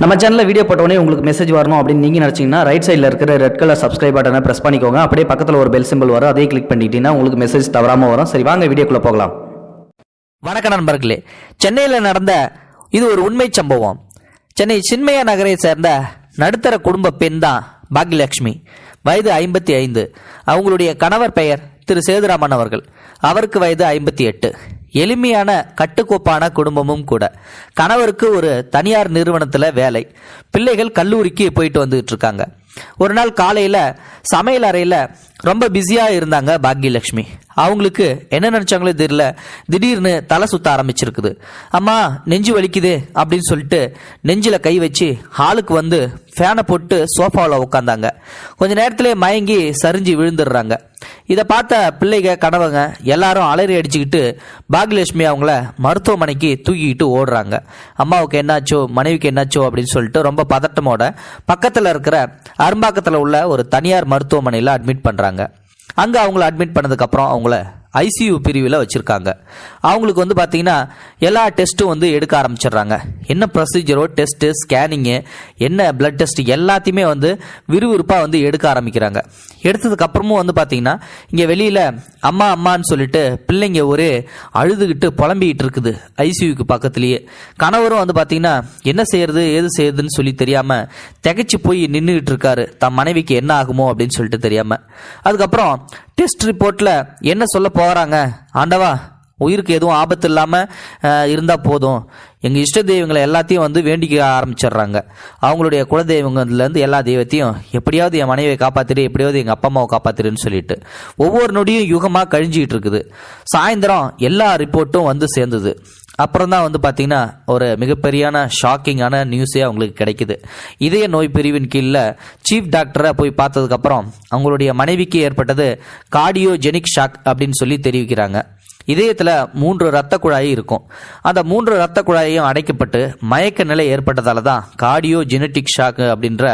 நம்ம சேனலில் வீடியோ போட்டோடனே உங்களுக்கு மெசேஜ் வரணும் அப்படின்னு நீங்கள் நினச்சிங்கன்னா ரைட் சைடில் இருக்கிற ரெட் கலர் சப்ஸ்கிரைப் பட்டனை ப்ரெஸ் பண்ணிக்கோங்க. அப்படியே பக்கத்தில் ஒரு பெல் சிம்பிள் வரும். அதையும் கிளிக் பண்ணிட்டீங்கன்னா உங்களுக்கு மெசேஜ் தவறாமல் வரும். சரி வாங்க வீடியோக்குள்ளே போகலாம். வணக்க நண்பர்களே. சென்னையில் நடந்த இது ஒரு உண்மை சம்பவம். சென்னை சின்மையா நகரை சேர்ந்த நடுத்தர குடும்ப பெண் தான் பாக்யலட்சுமி. வயது ஐம்பத்தி ஐந்து. அவங்களுடைய கணவர் பெயர் திரு சேதுராமன் அவர்கள். அவருக்கு வயது ஐம்பத்தி எட்டு. எளிமையான கட்டுக்கோப்பான குடும்பமும் கூட. கணவருக்கு ஒரு தனியார் நிறுவனத்தில் வேலை. பிள்ளைகள் கல்லூரிக்கு போயிட்டு வந்துகிட்டு இருக்காங்க. ஒரு நாள் காலையில் சமையல் அறையில் ரொம்ப பிஸியாக இருந்தாங்க பாக்யலட்சுமி. அவங்களுக்கு என்ன நினச்சாங்களோ தெரியல. திடீர்னு தலை சுத்த ஆரம்பிச்சிருக்குது. அம்மா நெஞ்சு வலிக்குது அப்படின்னு சொல்லிட்டு நெஞ்சில் கை வச்சு ஹாலுக்கு வந்து ஃபேனை போட்டு சோஃபாவில் உட்காந்தாங்க கொஞ்ச நேரத்திலே மயங்கி சரிஞ்சு விழுந்துடுறாங்க. இதை பார்த்த பிள்ளைங்க கணவங்க எல்லாரும் அலறி அடிச்சுக்கிட்டு பாக்யலட்சுமி அவங்கள மருத்துவமனைக்கு தூக்கிக்கிட்டு ஓடுறாங்க. அம்மாவுக்கு என்னாச்சோ மனைவிக்கு என்னாச்சோ அப்படின்னு சொல்லிட்டு ரொம்ப பதட்டமோட பக்கத்தில் இருக்கிற அரும்பாக்கத்தில் உள்ள ஒரு தனியார் மருத்துவமனையில் அட்மிட் பண்ணுறாங்க அங்கே அவங்கள அட்மிட் பண்ணதுக்கப்புறம் அவங்கள ஐசியூ பிரிவில் வச்சுருக்காங்க. அவங்களுக்கு வந்து பார்த்திங்கன்னா எல்லா டெஸ்ட்டும் வந்து எடுக்க ஆரம்பிச்சிடுறாங்க. என்ன ப்ரொசீஜரோ டெஸ்ட்டு ஸ்கேனிங்கு என்ன பிளட் டெஸ்ட் எல்லாத்தையுமே வந்து விறுவிறுப்பாக வந்து எடுக்க ஆரம்பிக்கிறாங்க. எடுத்ததுக்கப்புறமும் வந்து பார்த்திங்கன்னா இங்கே வெளியில் அம்மா அம்மான்னு சொல்லிட்டு பிள்ளைங்க ஒரே அழுதுகிட்டு புலம்பிக்கிட்டு இருக்குது ஐசியூக்கு பக்கத்துலேயே. கணவரும் வந்து பார்த்திங்கன்னா என்ன செய்யறது ஏது செய்யறதுன்னு சொல்லி தெரியாமல் திகைச்சு போய் நின்றுக்கிட்டு இருக்காரு. தன் மனைவிக்கு என்ன ஆகுமோ அப்படின்னு சொல்லிட்டு தெரியாமல் அதுக்கப்புறம் டெஸ்ட் ரிப்போர்ட்டில் என்ன சொல்ல போகிறாங்க ஆண்டவா உயிருக்கு எதுவும் ஆபத்து இல்லாமல் இருந்தால் போதும். எங்கள் இஷ்ட தெய்வங்களை எல்லாத்தையும் வந்து வேண்டிக்க ஆரம்பிச்சிடுறாங்க. அவங்களுடைய குலதெய்வங்கள்லேருந்து எல்லா தெய்வத்தையும் எப்படியாவது என் மனைவியை காப்பாத்திரு எப்படியாவது எங்கள் அப்பா அம்மாவை காப்பாத்திருன்னு சொல்லிட்டு ஒவ்வொரு நொடியும் யுகமாக கழிஞ்சிக்கிட்டு இருக்குது. சாயந்தரம் எல்லா ரிப்போர்ட்டும் வந்து சேர்ந்தது. அப்புறம் தான் வந்து பார்த்தீங்கன்னா ஒரு மிகப்பெரியான ஷாக்கிங்கான நியூஸே அவங்களுக்கு கிடைக்குது. இதய நோய் பிரிவின் கீழில் சீஃப் டாக்டரை போய் பார்த்ததுக்கப்புறம் அவங்களுடைய மனைவிக்கு ஏற்பட்டது கார்டியோஜெனிக் ஷாக் அப்படின்னு சொல்லி தெரிவிக்கிறாங்க. இதயத்தில் மூன்று இரத்த குழாய் இருக்கும். அந்த மூன்று இரத்த குழாயையும் அடைக்கப்பட்டு மயக்க நிலை ஏற்பட்டதால தான் கார்டியோ ஜெனட்டிக் ஷாக் அப்படின்ற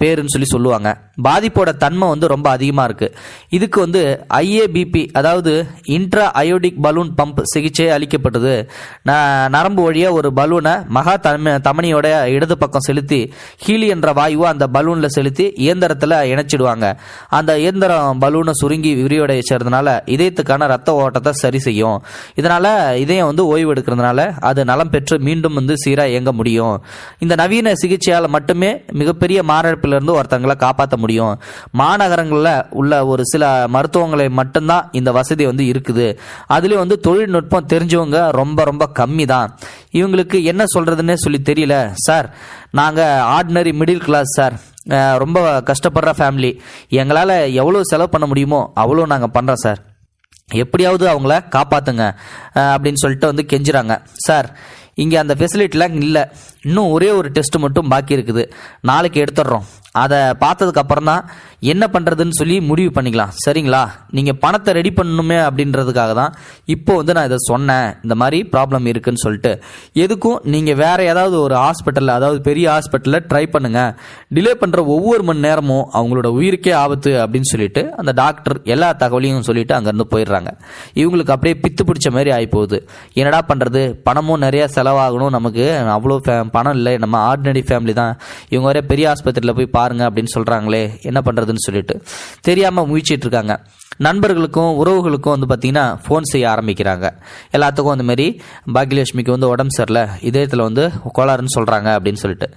பேருன்னு சொல்லி சொல்லுவாங்க. பாதிப்போட தன்மை வந்து ரொம்ப அதிகமாக இருக்குது இதுக்கு வந்து ஐஏபிபி அதாவது இன்ட்ரா அயோடிக் பலூன் பம்ப் சிகிச்சை அளிக்கப்பட்டது. ந நரம்பு வழியாக ஒரு பலூனை மகா தம தமனியோட இடது பக்கம் செலுத்தி ஹீலி என்ற வாயுவை அந்த பலூனில் செலுத்தி இயந்திரத்தில் இணைச்சிடுவாங்க. அந்த இயந்திரம் பலூனை சுருங்கி விரிவடைய சேர்றதுனால இதயத்துக்கான ரத்த ஓட்டத்தை சரி செய்யும். இதனால் இதயம் வந்து ஓய்வு எடுக்கிறதுனால அது நலம் பெற்று மீண்டும் வந்து சீராக இயங்க முடியும். இந்த நவீன சிகிச்சையால் மட்டுமே மிகப்பெரிய மாரடைப்பிலிருந்து ஒருத்தங்களை காப்பாற்ற முடியும். மாநகரங்களில் உள்ள ஒரு சில மருத்துவங்களை மட்டும்தான் இந்த வசதி வந்து இருக்குது. அதுலேயும் வந்து தொழில்நுட்பம் தெரிஞ்சவங்க ரொம்ப ரொம்ப கம்மி தான் இவங்களுக்கு என்ன சொல்கிறதுன்னே சொல்லி தெரியல. சார் நாங்கள் ஆர்டினரி மிடில் கிளாஸ் சார். ரொம்ப கஷ்டப்படுற ஃபேமிலி எங்களால் எவ்வளோ செலவு பண்ண முடியுமோ அவ்வளோ நாங்கள் பண்ணுறோம் சார். எப்படியாவது அவங்கள காப்பாற்றுங்க அப்படின்னு சொல்லிட்டு வந்து கெஞ்சுறாங்க. சார் இங்கே அந்த ஃபெசிலிட்டிலாம் இல்லை. இன்னும் ஒரே ஒரு டெஸ்ட் மட்டும் பாக்கி இருக்குது. நாளைக்கு எடுத்துடுறோம். அதை பார்த்ததுக்கு அப்புறம் தான் என்ன பண்ணுறதுன்னு சொல்லி முடிவு பண்ணிக்கலாம். சரிங்களா? நீங்கள் பணத்தை ரெடி பண்ணணுமே அப்படின்றதுக்காக தான் இப்போ வந்து நான் இதை சொன்னேன். இந்த மாதிரி ப்ராப்ளம் இருக்குன்னு சொல்லிட்டு. எதுக்கும் நீங்கள் வேற ஏதாவது ஒரு ஹாஸ்பிட்டலில் அதாவது பெரிய ஹாஸ்பிட்டலில் ட்ரை பண்ணுங்கள் டிலே பண்ணுற ஒவ்வொரு மணி நேரமும் அவங்களோட உயிருக்கே ஆபத்து அப்படின்னு சொல்லிட்டு அந்த டாக்டர் எல்லா தகவலையும் சொல்லிட்டு அங்கேருந்து போயிடுறாங்க. இவங்களுக்கு அப்படியே பித்து பிடிச்ச மாதிரி ஆகிப்போகுது என்னடா பண்ணுறது பணமும் நிறையா செலவாகணும். நமக்கு அவ்வளோ ஃபே- பணம் இல்லை. நம்ம ஆர்டினரி ஃபேமிலி தான். இவங்க வர பெரிய ஆஸ்பத்திரியில் போய் பாருங்கள் அப்படின்னு சொல்கிறாங்களே என்ன பண்ணுறது பண்ணுறதுன்னு சொல்லிட்டு தெரியாமல் முயற்சிட்டு இருக்காங்க நண்பர்களுக்கும் உறவுகளுக்கும் வந்து பார்த்திங்கன்னா ஃபோன் செய்ய ஆரம்பிக்கிறாங்க. எல்லாத்துக்கும் அந்தமாரி பாக்யலட்சுமிக்கு வந்து உடம்பு சரியில்லை இதயத்தில் வந்து கோளாறுன்னு சொல்கிறாங்க அப்படின்னு சொல்லிட்டு.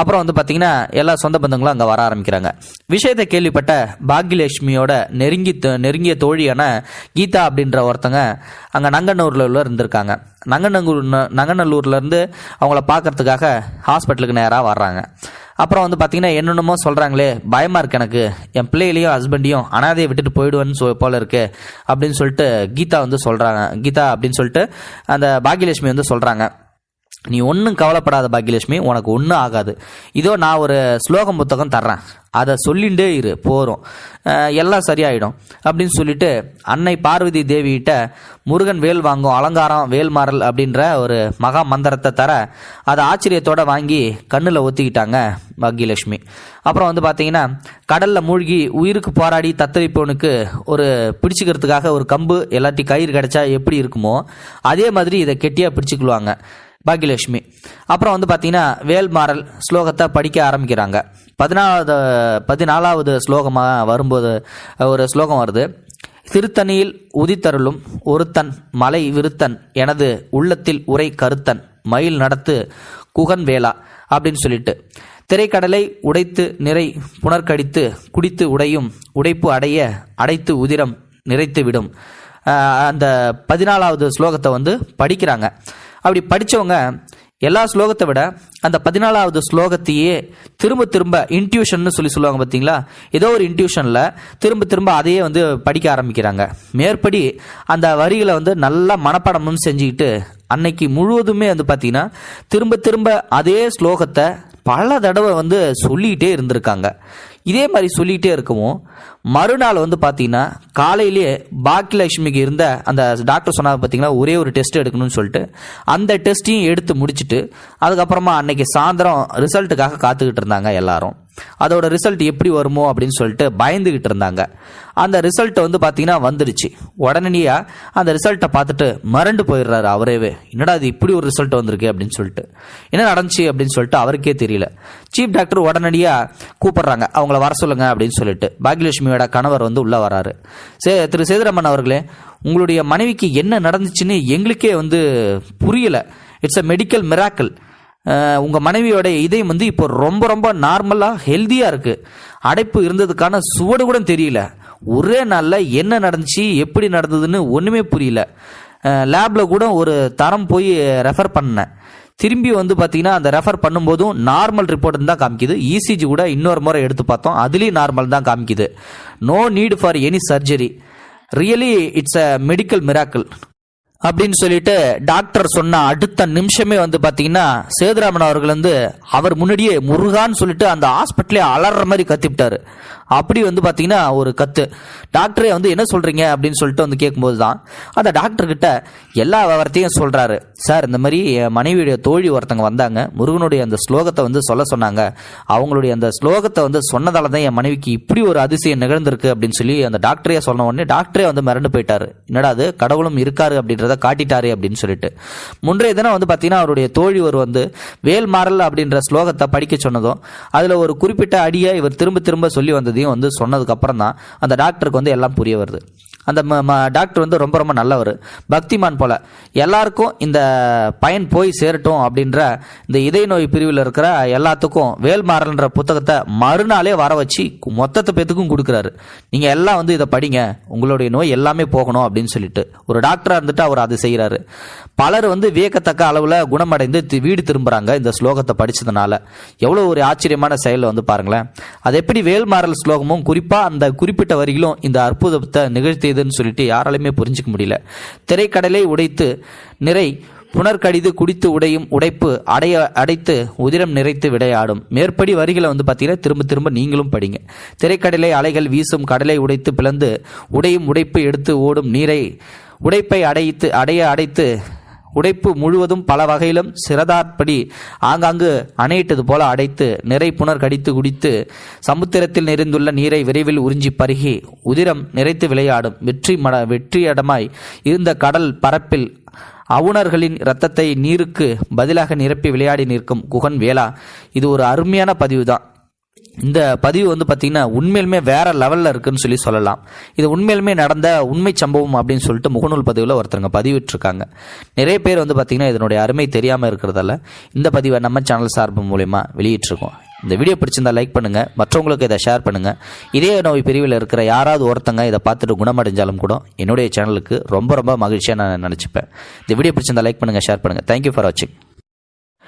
அப்புறம் வந்து பார்த்திங்கன்னா எல்லா சொந்த பந்தங்களும் அங்கே வர ஆரம்பிக்கிறாங்க. விஷயத்தை கேள்விப்பட்ட பாக்யலட்சுமியோட நெருங்கி நெருங்கிய தோழியான கீதா அப்படின்ற ஒருத்தங்க அங்கே நங்கநூரில் உள்ள இருந்திருக்காங்க. நங்கநல்லூர் நங்கநல்லூர்லேருந்து அவங்கள பார்க்கறதுக்காக ஹாஸ்பிட்டலுக்கு நேராக வர்றாங்க. அப்புறம் வந்து பார்த்தீங்கன்னா என்னென்னமோ சொல்கிறாங்களே பயமாக இருக்கு எனக்கு. என் பிள்ளைகளையும் ஹஸ்பண்டையும் அனாதையை விட்டுட்டு போயிடுவேன்னு சொ போல இருக்கு. அப்படின்னு சொல்லிட்டு கீதா வந்து சொல்கிறாங்க கீதா அப்படின்னு சொல்லிட்டு அந்த பாக்யலட்சுமி வந்து சொல்கிறாங்க நீ ஒன்றும் கவலைப்படாத பாக்கியலட்சுமி உனக்கு ஒன்றும் ஆகாது. இதோ நான் ஒரு ஸ்லோகம் புத்தகம் தர்றேன். அதை சொல்லிண்டே இரு போகிறோம் எல்லாம் சரியாயிடும். அப்படின்னு சொல்லிட்டு அன்னை பார்வதி தேவிகிட்ட முருகன் வேல் வாங்கும் அலங்காரம் வேல்மாறல் அப்படின்ற ஒரு மகா மந்திரத்தை தர அதை ஆச்சரியத்தோட வாங்கி கண்ணில் ஒத்திக்கிட்டாங்க பாக்யலட்சுமி அப்புறம் வந்து பார்த்தீங்கன்னா கடலில் மூழ்கி உயிருக்கு போராடி தத்தளிப்பவனுக்கு ஒரு பிடிச்சிக்கிறதுக்காக ஒரு கம்பு எல்லாத்தையும் கயிறு கிடச்சா எப்படி இருக்குமோ அதே மாதிரி இதை கெட்டியாக பிடிச்சிக்குவாங்க. பாக்கியலட்சுமி. அப்புறம் வந்து பார்த்தீங்கன்னா வேல்மாறல் ஸ்லோகத்தை படிக்க ஆரம்பிக்கிறாங்க. பதினாலாவது பதினாலாவது ஸ்லோகமாக வரும்போது ஒரு ஸ்லோகம் வருது. திருத்தணியில் உதித்தருளும் ஒருத்தன் மலை விருத்தன் எனது உள்ளத்தில் உரை கருத்தன் மயில் நடத்து குகன் வேளா அப்படின்னு சொல்லிட்டு. திரைக்கடலை உடைத்து நிறை புனர்கடித்து குடித்து உடையும் உடைப்பு அடைய அடைத்து உதிரம் நிறைத்து விடும். அந்த பதினாலாவது ஸ்லோகத்தை வந்து படிக்கிறாங்க. அப்படி படித்தவங்க எல்லா ஸ்லோகத்தை விட அந்த பதினாலாவது ஸ்லோகத்தையே திரும்ப திரும்ப இன்ட்யூஷன் சொல்லி சொல்லுவாங்க பார்த்தீங்களா ஏதோ ஒரு இன்ட்யூஷனில் திரும்ப திரும்ப அதையே வந்து படிக்க ஆரம்பிக்கிறாங்க. மேற்படி அந்த வரிகளை வந்து நல்லா மனப்பாடமும் செஞ்சுக்கிட்டு அன்னைக்கு முழுவதுமே வந்து பார்த்தீங்கன்னா திரும்ப திரும்ப அதே ஸ்லோகத்தை பல தடவை வந்து சொல்லிக்கிட்டே இருந்திருக்காங்க. இதே மாதிரி சொல்லிகிட்டே இருக்கவும் மறுநாள் வந்து பார்த்தீங்கன்னா காலையிலேயே பாக்கியலட்சுமிக்கு இருந்த அந்த டாக்டர் சொன்னாங்க பார்த்தீங்கன்னா ஒரே ஒரு டெஸ்ட் எடுக்கணும்னு சொல்லிட்டு அந்த டெஸ்ட்டையும் எடுத்து முடிச்சுட்டு அதுக்கப்புறமா அன்னைக்கு சாயந்தரம் ரிசல்ட்டுக்காக காத்துக்கிட்டு இருந்தாங்க எல்லாரும். அதோட ரிசல்ட் எப்படி வருமோ அப்படின்னு சொல்லிட்டு பயந்துகிட்டு இருந்தாங்க. அந்த ரிசல்ட் வந்து பார்த்தீங்கன்னா வந்துடுச்சு. உடனடியாக அந்த ரிசல்ட்டை பார்த்துட்டு மறண்டு போயிடுறாரு அவரேவே. என்னடா இது இப்படி ஒரு ரிசல்ட் வந்திருக்கு அப்படின்னு சொல்லிட்டு. என்ன நடந்துச்சு அப்படின்னு சொல்லிட்டு அவருக்கே தெரியல. சீஃப் டாக்டர் உடனடியாக கூப்பிடுறாங்க. அவங்கள வர சொல்லுங்க அப்படின்னு சொல்லிட்டு. பாக்யலட்சுமியோட கணவர் வந்து உள்ளே வராரு. சே திரு சேதுராமன் அவர்களே உங்களுடைய மனைவிக்கு என்ன நடந்துச்சுன்னு எங்களுக்கே வந்து புரியல. இட்ஸ் அ மெடிக்கல் மிராக்கிள் உங்கள் மனைவியோட இதயம் வந்து இப்போ ரொம்ப ரொம்ப நார்மலாக ஹெல்த்தியாக இருக்குது அடைப்பு இருந்ததுக்கான சுவடு கூட தெரியல. ஒரே நாளில் என்ன நடந்துச்சு எப்படி நடந்ததுன்னு ஒன்றுமே புரியல. லேபில் கூட ஒரு தரம் போய் ரெஃபர் பண்ணேன். திரும்பி வந்து பார்த்தீங்கன்னா அந்த ரெஃபர் பண்ணும்போதும் நார்மல் ரிப்போர்ட் தான் காமிக்குது. இசிஜி கூட இன்னொரு முறை எடுத்து பார்த்தோம். அதுலேயும் நார்மல் தான் காமிக்குது. No need for any surgery really it's a medical miracle அப்படின்னு சொல்லிட்டு டாக்டர் சொன்ன அடுத்த நிமிஷமே வந்து பாத்தீங்கன்னா சேதுராமன் அவர்கள் வந்து அவர் முன்னாடியே முருகான்னு சொல்லிட்டு அந்த ஹாஸ்பிட்டலே அலற மாதிரி கத்திவிட்டாரு. அப்படி வந்து பாத்தீங்கன்னா ஒரு கத்து. டாக்டரே வந்து என்ன சொல்றீங்க? அப்படின்னு சொல்லிட்டு வந்து கேட்கும்போது தான் அந்த டாக்டர் கிட்ட எல்லா விவரத்தையும் சொல்றாரு. சார் இந்த மாதிரி என் மனைவியுடைய தோழி ஒருத்தங்க வந்தாங்க. முருகனுடைய அந்த ஸ்லோகத்தை வந்து சொல்ல சொன்னாங்க. அவங்களுடைய அந்த ஸ்லோகத்தை வந்து சொன்னதால தான் என் மனைவிக்கு இப்படி ஒரு அதிசயம் நிகழ்ந்திருக்கு. அப்படின்னு சொல்லி அந்த டாக்டரே சொன்ன உடனே டாக்டரே வந்து மிரண்டு போயிட்டாரு. என்னடா அது? கடவுளும் இருக்காரு அப்படின்றத காட்டிட்டாரு அப்படின்னு சொல்லிட்டு. முன்றைய தினம் வந்து பார்த்தீங்கன்னா அவருடைய தோழி ஒரு வந்து வேல் மாறல் அப்படின்ற ஸ்லோகத்தை படிக்க சொன்னதும் அதில் ஒரு குறிப்பிட்ட அடியை இவர் திரும்ப திரும்ப சொல்லி வந்ததையும் வந்து சொன்னதுக்கு அப்புறம் தான் அந்த டாக்டருக்கு வந்து எல்லாம் புரிய வருது. அந்த ம- ம- டாக்டர் வந்து ரொம்ப ரொம்ப நல்லவர். பக்திமான் போல. எல்லாருக்கும் இந்த பயன் போய் சேரட்டும் அப்படின்ற இந்த இதய நோய் பிரிவில் இருக்கிற எல்லாத்துக்கும் வேல்மாறல்ன்ற புத்தகத்தை மறுநாளே வர வச்சு மொத்தத்தை பேத்துக்கும் கொடுக்குறாரு. நீங்கள் எல்லாம் வந்து இதை படிங்க. உங்களுடைய நோய் எல்லாமே போகணும் அப்படின்னு சொல்லிட்டு. ஒரு டாக்டராக இருந்துட்டு அவர் அதை செய்கிறாரு பலர் வந்து வியக்கத்தக்க அளவில் குணமடைந்து தி- வீடு திரும்புகிறாங்க இந்த ஸ்லோகத்தை படித்ததுனால எவ்வளோ ஒரு ஆச்சரியமான செயலில் வந்து பாருங்களேன். அது எப்படி வேல்மாறல் ஸ்லோகமும் குறிப்பாக அந்த குறிப்பிட்ட வரிகளும் இந்த அற்புதத்தை நிகழ்த்தி இதுன்னு சொல்லிட்டு யாராலுமே புரிஞ்சுக்க முடியல. திரைக்கடலை உடைத்து நிறை புனர்கடிது குடித்து உடையும் உடைப்பு அடைய அடைத்து உதிரம் நிறைத்து விடையாடும். மேற்படி வரிகளை வந்து பார்த்தீங்கன்னா திரும்ப திரும்ப நீங்களும் படிங்க. திரைக்கடலை அலைகள் வீசும் கடலை உடைத்து பிளந்து உடையும் உடைப்பு எடுத்து ஓடும் நீரை உடைப்பை அடைத்து அடைய அடைத்து உடைப்பு முழுவதும் பல வகையிலும் சிறதாற்படி ஆங்காங்கு அணையிட்டது போல அடைத்து நிறை புனர் கடித்து குடித்து சமுத்திரத்தில் நிறைந்துள்ள நீரை விரைவில் உறிஞ்சி பருகி உதிரம் நிறைத்து விளையாடும் வெற்றி மட வெற்றியடமாய் இருந்த கடல் பரப்பில் அவுணர்களின் இரத்தத்தை நீருக்கு பதிலாக நிரப்பி விளையாடி நிற்கும் குகன் வேளா இது ஒரு அருமையான பதிவு தான் இந்த பதிவு வந்து பார்த்தீங்கன்னா உண்மையிலுமே வேற லெவலில் இருக்குன்னு சொல்லி சொல்லலாம். இது உண்மையிலுமே நடந்த உண்மை சம்பவம் அப்படின்னு சொல்லிட்டு முகநூல் பதிவில் ஒருத்தருங்க பதிவிட்டிருக்காங்க. நிறைய பேர் வந்து பார்த்தீங்கன்னா இதனுடைய அருமை தெரியாமல் இருக்கிறதால இந்த பதிவை நம்ம சேனல் சார்பு மூலயமா வெளியிட்டிருக்கோம். இந்த வீடியோ பிடிச்சிருந்தா லைக் பண்ணுங்கள் மற்றவங்களுக்கு இதை ஷேர் பண்ணுங்கள் இதே நோய் பிரிவில் இருக்கிற யாராவது ஒருத்தங்க இதை பார்த்துட்டு குணமடைஞ்சாலும் கூட என்னுடைய சேனலுக்கு ரொம்ப ரொம்ப மகிழ்ச்சியாக நான் நினச்சிப்பேன். இந்த வீடியோ பிடிச்சிருந்தா லைக் பண்ணுங்க ஷேர் பண்ணுங்கள் தேங்க்யூ ஃபார் வாட்சிங்